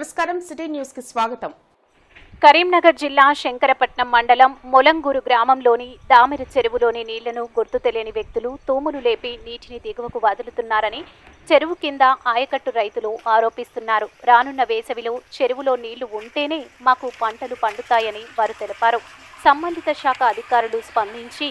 నమస్కారం సిటీ న్యూస్కి స్వాగతం. కరీంనగర్ జిల్లా శంకరపట్నం మండలం మొలంగూరు గ్రామంలోని దామిరి చెరువులోని నీళ్ళను గుర్తు తెలియని వ్యక్తులు తూములు లేపి నీటిని దిగువకు వదులుతున్నారని చెరువు కింద ఆయకట్టు రైతులు ఆరోపిస్తున్నారు. రానున్న వేసవిలో చెరువులో నీళ్ళు ఉంటేనే మాకు పంటలు పండుతాయని వారు తెలిపారు. సంబంధిత శాఖ అధికారులు స్పందించి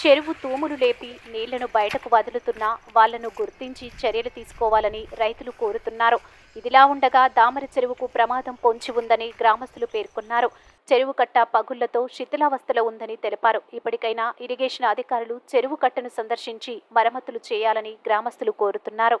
చెరువు తూములు లేపి నీళ్ళను బయటకు వదులుతున్నా వాళ్ళను గుర్తించి చర్యలు తీసుకోవాలని రైతులు కోరుతున్నారు. ఇదిలా ఉండగా దామర చెరువుకు ప్రమాదం పొంచి ఉందని గ్రామస్తులు పేర్కొన్నారు. చెరువు కట్ట పగుళ్ళతో శిథిలావస్థలో ఉందని తెలిపారు. ఇప్పటికైనా ఇరిగేషన్ అధికారులు చెరువు కట్టను సందర్శించి మరమ్మతులు చేయాలని గ్రామస్తులు కోరుతున్నారు.